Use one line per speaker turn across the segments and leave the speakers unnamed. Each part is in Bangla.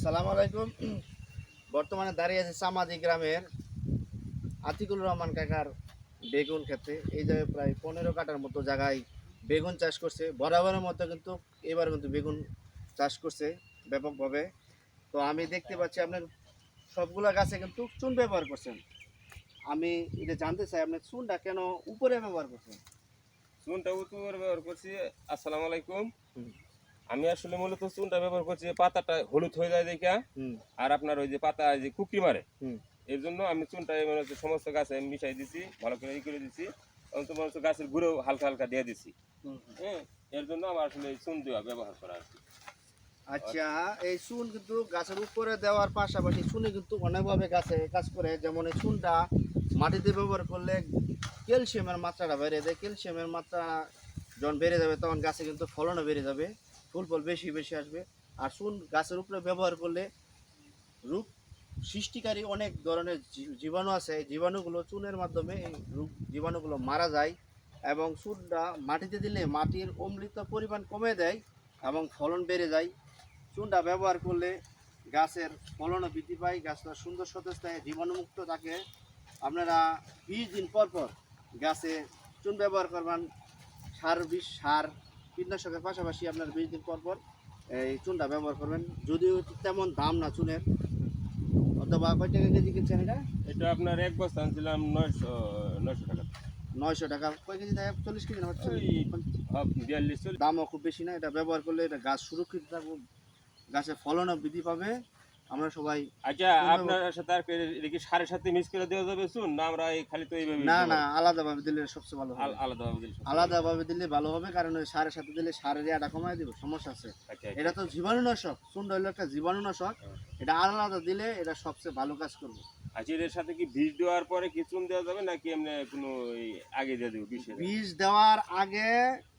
আসসালামু আলাইকুম। বর্তমানে দাঁড়িয়ে আছে সামাদি গ্রামের আতিকুল রহমান কাকার বেগুন খেতে এই জায়গায় প্রায় পনেরো কাটার মতো জায়গায় বেগুন চাষ করছে। বরাবরের মতো কিন্তু এবার কিন্তু বেগুন চাষ করছে ব্যাপকভাবে। তো আমি দেখতে পাচ্ছি আপনার সবগুলা গাছে কিন্তু চুন ব্যবহার করছেন। আমি এটা জানতে চাই আপনার চুনটা কেন উপরে ব্যবহার করছেন?
চুনটা উপরে ব্যবহার করছি। আসসালামু আলাইকুম। আমি আসলে মূলত চুনটা ব্যবহার করছি পাতাটা হলুদ হয়ে যায় দেখা আর আপনার ওই যে পাতা যে কুকরি মারে
হুম।
এর জন্য আমি চুনটা মানে হচ্ছে সমস্ত গাছে আমি মিশাই দিছি ভালো করে ই করে দিছি এবং তোমার হচ্ছে গাছের গুঁড়ো হালকা হালকা দিয়ে দিছি। হ্যাঁ এর জন্য আমার আসলে এই চুন দেওয়া ব্যবহার করা আর কি।
আচ্ছা এই চুন কিন্তু গাছের উপরে দেওয়ার পাশাপাশি চুনে কিন্তু অনেকভাবে গাছে কাজ করে যেমন এই চুনটা মাটিতে ব্যবহার করলে ক্যালসিয়ামের মাত্রাটা বেড়ে যায়। ক্যালসিয়ামের মাত্রা যখন বেড়ে যাবে তখন গাছে কিন্তু ফলনও বেড়ে যাবে। ফুল ফল বেশি বেশি আসবে। আর চুন গাছের উপরে ব্যবহার করলে রোগ সৃষ্টিকারী অনেক ধরনের জীবাণু আছে। এই জীবাণুগুলো চুনের মাধ্যমে এই রোগ জীবাণুগুলো মারা যায় এবং চুনটা মাটিতে দিলে মাটির অম্লিত পরিমাণ কমে দেয় এবং ফলন বেড়ে যায়। চুনটা ব্যবহার করলে গাছের ফলনও বৃদ্ধি পায়, গাছটা সুন্দর সতেজ থাকে, জীবাণুমুক্ত থাকে। আপনারা বিশ দিন পর পর গাছে চুন ব্যবহার করবেন। সার বিষ সার কীটনাশকের পাশাপাশি আপনার বিশ দিন পর পর এই চুনটা ব্যবহার করবেন। যদিও তেমন দাম না চুনের। অথবা কয় টাকা কেজি কিনছেন এটা?
এটা আপনার এক বস্তা আনছিলাম নয়শো নয়শো টাকা।
নয়শো টাকা। কয় কেজি থাকে চল্লিশ কেজি না
হ্যাঁ, বিয়াল্লিশ
দামও খুব বেশি না। এটা ব্যবহার করলে এটা গাছ সুরক্ষিত থাকবে গাছের ফলনও বৃদ্ধি পাবে। আমরা সবাই
আচ্ছা আপনার সাথে আর কি- সারের সাথে মিক্স করে দেওয়া যাবে চুন না আমরা এই খালি তো এইভাবে
না না আলাদাভাবে দিলে সবচেয়ে ভালো হবে।
দিলে
দিলে ভালো হবে কারণ ওই সারের সাথে দিলে ইয়াটা কমায় দিব সমস্যা আছে।
আচ্ছা, আচ্ছা।
এটা তো জীবাণুনাশক হলো একটা জীবাণুনাশক।
হ্যাঁ।
এটা আলাদা দিলে এটা সবচেয়ে ভালো কাজ করবে।
আচ্ছা এর সাথে কি বীজ দেওয়ার পরে কি চুন দেওয়া যাবে নাকি এমনি কোনো আগে দিয়ে দেবো বিষে
বীজ দেওয়ার আগে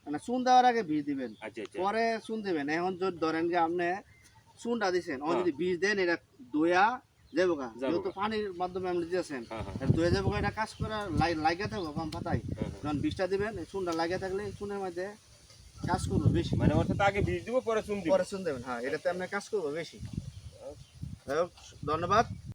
মানে চুন দেওয়ার আগে বীজ দিবেন।
আচ্ছা।
পরে চুন দিবেন। এখন যদি ধরেন যে আপনি চুনটা দিছেন। ও
হ্যাঁ।
যদি বীজ দেন এটা দোয়া যাব গা। যেহেতু পানির মাধ্যমে আপনি দিয়েছেন
দয়া হ্যাঁ।
এটা যাব এটা কাজ করে লাগিয়ে থাকব কম পাতায়।
হ্যাঁ, হ্যাঁ।
যখন বীজটা দিবেন চুনটা লাগিয়ে থাকলে চুনের মধ্যে কাজ করব বেশি।
মানে অর্থাৎ আগে বীজ দিব পরে চুন
পরে চুন দেবেন হ্যাঁ এটাতে আপনার কাজ করব বেশি। ধন্যবাদ।